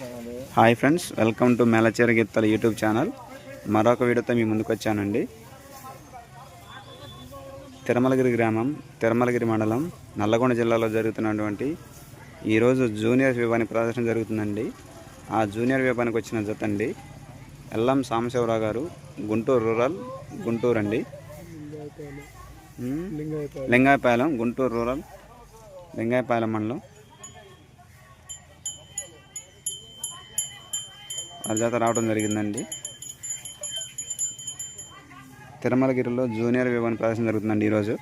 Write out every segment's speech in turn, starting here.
Hi friends welcome to మేలచేర గీతాల YouTube channel. మరొక వీడియోతో మీ ముందుకు వచ్చానండి. తిరుమలగిరి గ్రామం తిరుమలగిరి మండలం నల్లగొండ జిల్లాలో జరుగుతున్నటువంటి ఈరోజు జూనియర్ వివాని ప్రదర్శన జరుగుతుందండి. ఆ జూనియర్ వివానికి వచ్చిన జత అండి. ఎల్లం సాంబశివరావు గారు గుంటూరు రూరల్ గుంటూరు అండి. లింగాయపాలెం గుంటూరు రూరల్ లింగాయపాలెం మండలం. వాళ్ళ చేత రావడం జరిగిందండి. తిరుమలగిరిలో జూనియర్ వివన్ ప్రదర్శన జరుగుతుందండి ఈరోజు.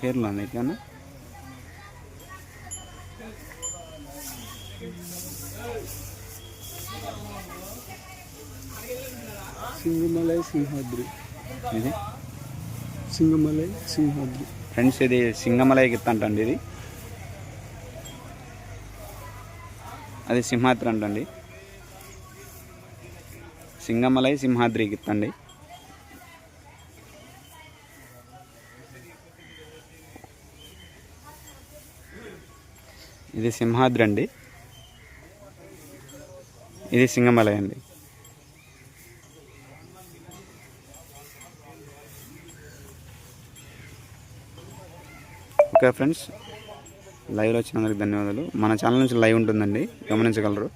పేర్లు ఉంది ఇట్లా సింగమలై సింహాద్రి. ఇది? సింగమలై సింహాద్రి. ఫ్రెండ్స్ ఇది సింగమలై గిత్త అంటండి ఇది. అది సింహాద్రి అంటండి. సింగమలై సింహాద్రి గిత్త అండి. ఇది సింహాద్రి అండి. ఇది సింగమలై అండి. Okay friends. లైవ్లో వచ్చినందుకు ధన్యవాదాలు. మన ఛానల్ నుంచి లైవ్ ఉంటుందండి. గమనించగలరు.